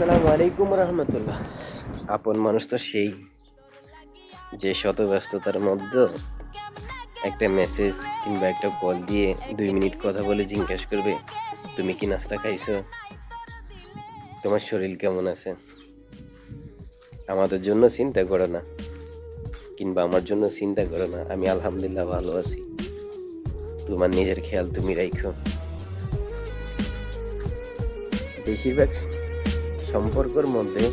আসসালামু আলাইকুম রহমতুল্লাহ। আপন মানুষ তো সেই যে শত ব্যস্ততার মধ্যে একটা মেসেজ কিংবা একটা কল দিয়ে দুই মিনিট কথা বলে জিজ্ঞেস করবে, তুমি কি নাস্তা খাইছো? তোমার শরীর কেমন আছে? আমাদের জন্য চিন্তা করো না, কিংবা আমার জন্য চিন্তা করো না, আমি আলহামদুলিল্লাহ ভালো আছি। তোমার নিজের খেয়াল তুমি রাখো বেশিরভাগ সম্পর্কের মধ্যে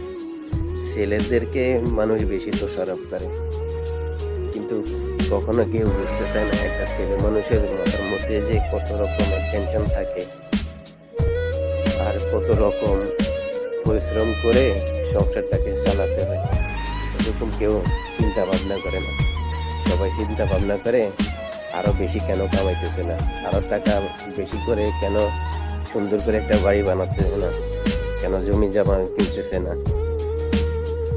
ছেলেদেরকে মানুষ বেশি দোষারোপ করে। কিন্তু কখনো কেউ বুঝতে চায় না, একটা ছেলে মানুষের মাথার মধ্যে যে কত রকমের টেনশন থাকে আর কত রকম পরিশ্রম করে সংসারটাকে চালাতে হয়। এরকম কেউ চিন্তা ভাবনা করে না। সবাই চিন্তা ভাবনা করে আরও বেশি কেন কামাইতেছে না? আরও টাকা বেশি করে কেন সুন্দর করে একটা বাড়ি বানাতেছে না? কেন জমি জামা কিনতেছে না?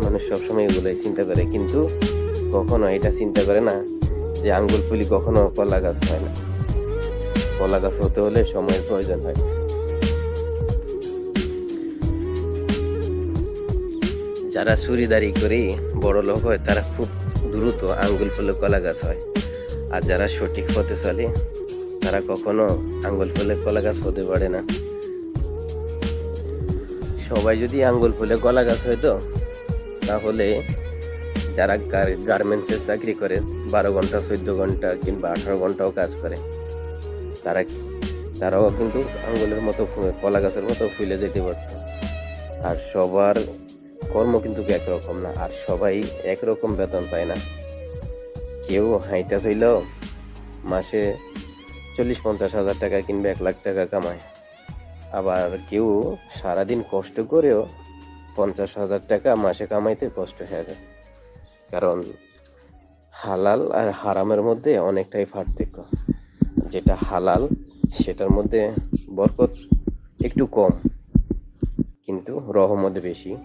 মানুষ সবসময় এগুলোই চিন্তা করে, কিন্তু কখনো এটা চিন্তা করে না যে আঙ্গুল ফুলি কখনো কলা গাছ হয় না। কলা গাছ হতে হলে সময়ের প্রয়োজন হয়। যারা চুরিদারি করে, বড় লোক হয়, তারা খুব দ্রুত আঙ্গুল ফুলে কলা গাছ হয়। আর যারা সঠিক পথে চলে, তারা কখনো আঙ্গুল ফুলে কলা গাছ হতে পারে না। সবাই যদি আঙ্গুল ফুলে কলা গাছ হইতো তাহলে যারা গার্মেন্টসে চাকরি করে, বারো ঘণ্টা, চোদ্দ ঘণ্টা কিংবা আঠারো ঘন্টাও কাজ করে, তারা, তারাও কিন্তু আঙ্গুলের মতো কলা গাছের মতো ফুলে যেতে পারত। আর সবার কর্ম কিন্তু একরকম না, আর সবাই একরকম বেতন পায় না। কেউ হাইটা চইলেও মাসে চল্লিশ, পঞ্চাশ হাজার টাকা কিংবা এক লাখ টাকা কামায়। আবার কেউ সারাদিন কষ্ট করেও পঞ্চাশ হাজার টাকা মাসে কামাইতে কষ্ট হয়ে যায়। কারণ হালাল আর হারামের মধ্যে অনেকটাই পার্থক্য। যেটা হালাল, সেটার মধ্যে বরকত একটু কম, কিন্তু রহমত বেশি।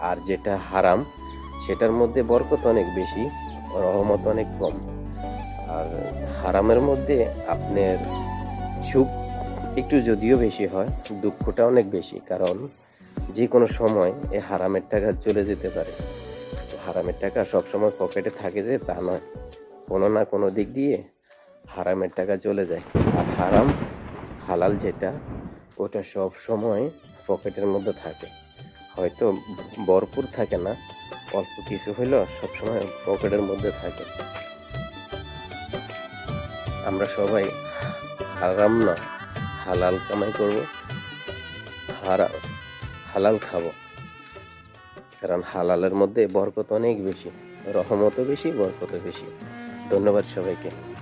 আর যেটা হারাম, সেটার মধ্যে বরকত অনেক বেশি, রহমত অনেক কম। আর হারামের মধ্যে আপনার সুখ একটু যদিও বেশি হয়, দুঃখটা অনেক বেশি, কারণ যে কোনো সময় এই হারামের টাকা চলে যেতে পারে। হারামের টাকা সবসময় পকেটে থাকে যে তা নয়। কোনো না কোনো দিক দিয়ে হারামের টাকা চলে যায়। আর হারাম, হালাল যেটা, ওটা সব সময় পকেটের মধ্যে থাকে। হয়তো ভরপুর থাকে না, অল্প কিছু হইলেও সবসময় পকেটের মধ্যে থাকে। আমরা সবাই হারাম না। হালাল কামাই করব, হারা, হালাল খাব। কারণ হালালের মধ্যে বরকত অনেক বেশি, রহমতও বেশি, বরকতও বেশি। ধন্যবাদ সবাইকে।